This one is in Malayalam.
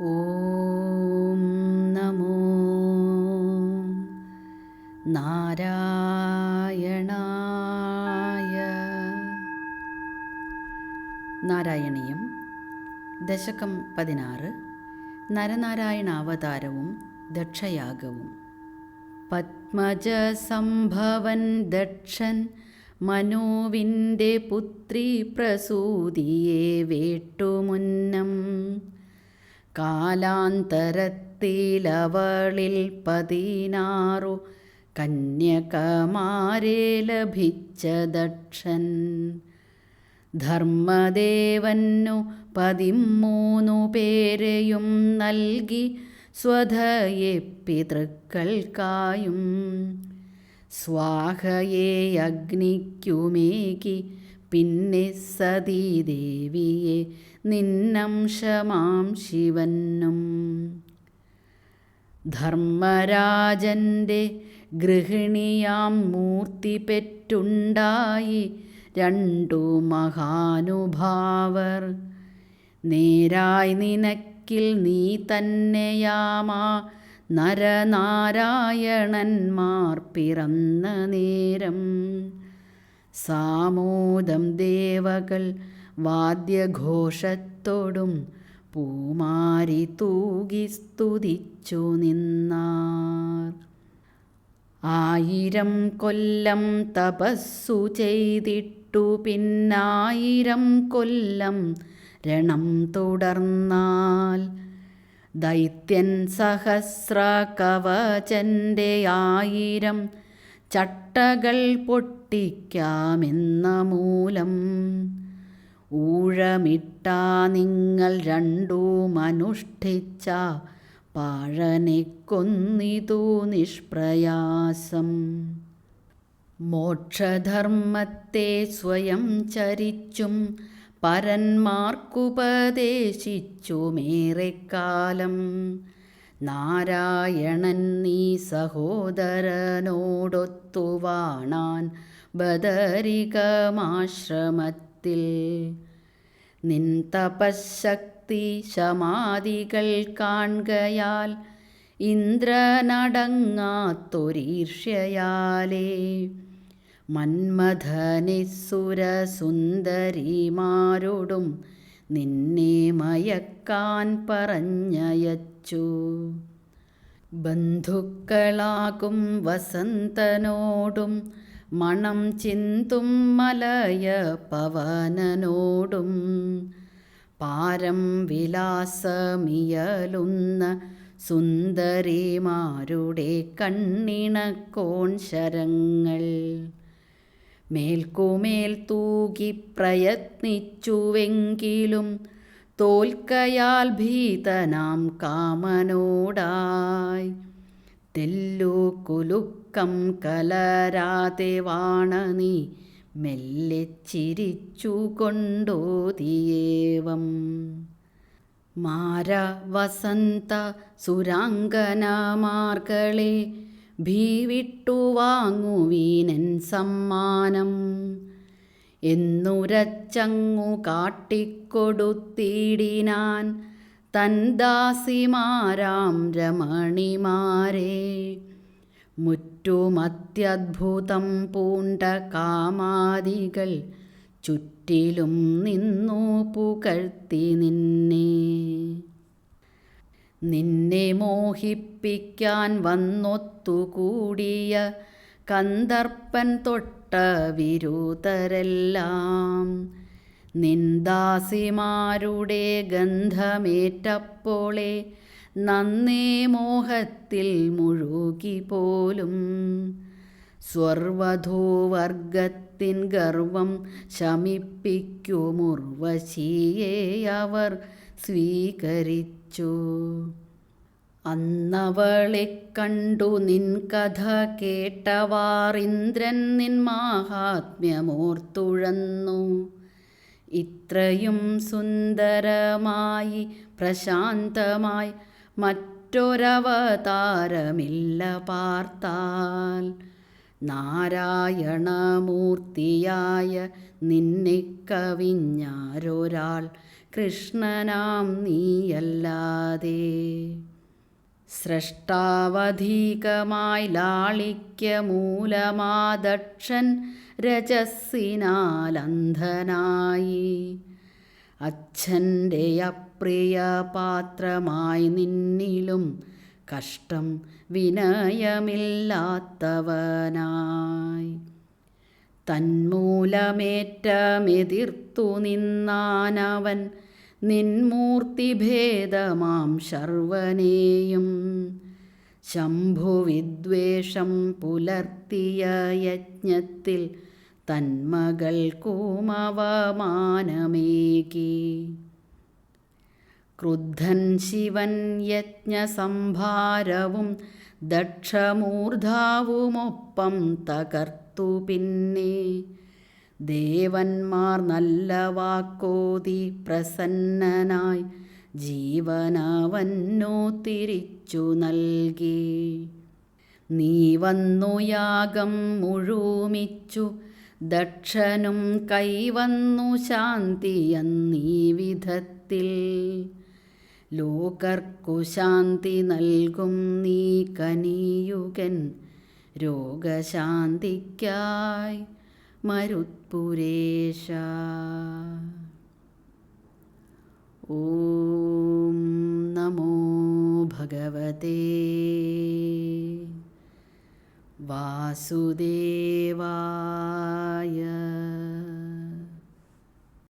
ഓം നമോ നാരായണായ. നാരായണീയം. ദശകം പതിനാറ്. നരനാരായണ അവതാരവും ദക്ഷയാഗവും. പത്മജസംഭവൻ ദക്ഷൻ മനോവിന്റെ പുത്രി പ്രസൂതിയെ വേട്ടുമുന്നം. കാലാന്തരത്തിലവളിൽ പതിനാറു കന്യകമാരെ ലഭിച്ച ദക്ഷൻ. ധർമ്മദേവന്നു പതിമൂന്നു പേരെയും നൽകി സ്വധയെ പിതൃക്കൾക്കായും സ്വാഹയെ അഗ്നിക്കുമേകി പിന്നെ സതീദേവിയെ നിന്നംശമാം ശിവനും. ധർമ്മരാജന്റെ ഗൃഹിണിയാം മൂർത്തി പെറ്റുണ്ടായി രണ്ടു മഹാനുഭാവർ. നേരായി നിനക്കിൽ നീ തന്നെയാമാ നരനാരായണന്മാർ പിറന്ന നേരം. സാമോദം ദേവകൾ വാദ്യഘോഷത്തോടും പൂമാരി തൂകി സ്തുതിച്ചു നിന്നാർ. ആയിരം കൊല്ലം തപസ്സു ചെയ്തിട്ടു പിന്നായിരം കൊല്ലം രണം തുടർന്നാൽ ദൈത്യൻ സഹസ്ര കവചന്റെ ആയിരം ചട്ടകൾ പൊട്ടിക്കാമെന്ന മൂലം ഊഴമിട്ട നിങ്ങൾ രണ്ടും അനുഷ്ഠിച്ച പാഴനെ കൊന്നിതു നിഷ്പ്രയാസം. മോക്ഷധർമ്മത്തെ സ്വയം ചരിച്ചും പരന്മാർക്കുപദേശിച്ചുമേറെക്കാലം നാരായണൻ നീ സഹോദരനോടൊത്തുവാണാൻ ബദരികമാശ്രമത്തിൽ. നിൻ തപശക്തി ശമാദികൾ കാൺകയാൽ ഇന്ദ്രനടങ്ങാത്തൊരീർഷ്യയാലേ. മന്മഥനിസുരസുന്ദരിമാരോടും നിന്നെ മയക്കാൻ പറഞ്ഞയച്ചു. ബന്ധുക്കളാകും വസന്തനോടും മണം ചിന്തും മലയ പവനനോടും. പാരം വിലാസമിയലുന്ന സുന്ദരിമാരുടെ കണ്ണിണക്കോൺ ശരങ്ങൾ. മേൽക്കുമേൽ തൂകി പ്രയത്നിച്ചുവെങ്കിലും തോൽക്കയാൽ ഭീതനാം കാമനോടായി. തെല്ലു കുലുക്കം കലരാതെ വാണ നീ മെല്ലെ ചിരിച്ചു കൊണ്ടോതിയേവം മാര വസന്ത സുരാംഗനമാർകളെ ഭീവിട്ടു വാങ്ങുവീനൻ സമ്മാനം. എന്നുരച്ചങ്ങു കാട്ടിക്കൊടുത്തിടിനാൻ തൻ ദാസിമാരാം രമണിമാരെ. മുറ്റുമത്യദ്ഭുതം പൂണ്ട കാമാദികൾ ചുറ്റിലും നിന്നു പുകഴ്ത്തി നിന്നെ. നിന്നെ മോഹിപ്പിക്കാൻ വന്നൊത്തുകൂടിയ കന്ദർപ്പൻ തൊട്ട വിരൂതരെല്ലാം. നിന്ദാസിമാരുടെ ഗന്ധമേറ്റപ്പോളെ നന്നേ മോഹത്തിൽ മുഴുകി പോലും സ്വർവധൂവർഗത്തിൻ ഗർവം ശമിപ്പിക്കുമുർവശിയെ അവർ സ്വീകരിച്ചു. അന്നവളെ കണ്ടു നിൻ കഥ കേട്ടവാർ ഇന്ദ്രൻ നിൻ മാഹാത്മ്യമോർത്തുഴന്നു. ഇത്രയും സുന്ദരമായി പ്രശാന്തമായി മറ്റൊരവതാരമില്ല പാർത്താൽ. നാരായണമൂർത്തിയായ നിന്നെ കവിഞ്ഞാരൊരാൾ കൃഷ്ണനാം നീയല്ലാതെ. സൃഷ്ടാവധീകമായി ലാളിക്യ മൂലമാദക്ഷൻ രജസ്സിനാലന്ധനായി. അച്ഛന്റെ അപ്രിയ പാത്രമായി നിന്നിലും കഷ്ടം വിനയമില്ലാത്തവനായി. തന്മൂലമേറ്റമെതിർത്തു നിന്നാനവൻ നിൻമൂർത്തിഭേദമാം ശർവനേയും ശംഭുവിദ്വേഷം പുലർത്തിയ യജ്ഞത്തിൽ തന്മകൾക്കുമവമാനമേകി ക്രുദ്ധൻ ശിവൻ യജ്ഞസംഭാരവും ദക്ഷമൂർധാവുമൊപ്പം തകർത്തു പിന്നെ ദേവന്മാർ നല്ല വാക്കോതി പ്രസന്നനായി ജീവനവന്നു തിരിച്ചു നൽകി. നീ വന്നു യാഗം മുഴുമിച്ചു ദക്ഷനും കൈവന്നു ശാന്തി എന്നീ വിധത്തിൽ. ലോകർക്കു ശാന്തി നൽകും നീ കനിയുകൻ രോഗശാന്തിക്കായി മരുത്പുരേശ. ഓം നമോ ഭഗവതേ. വാസുദേവായ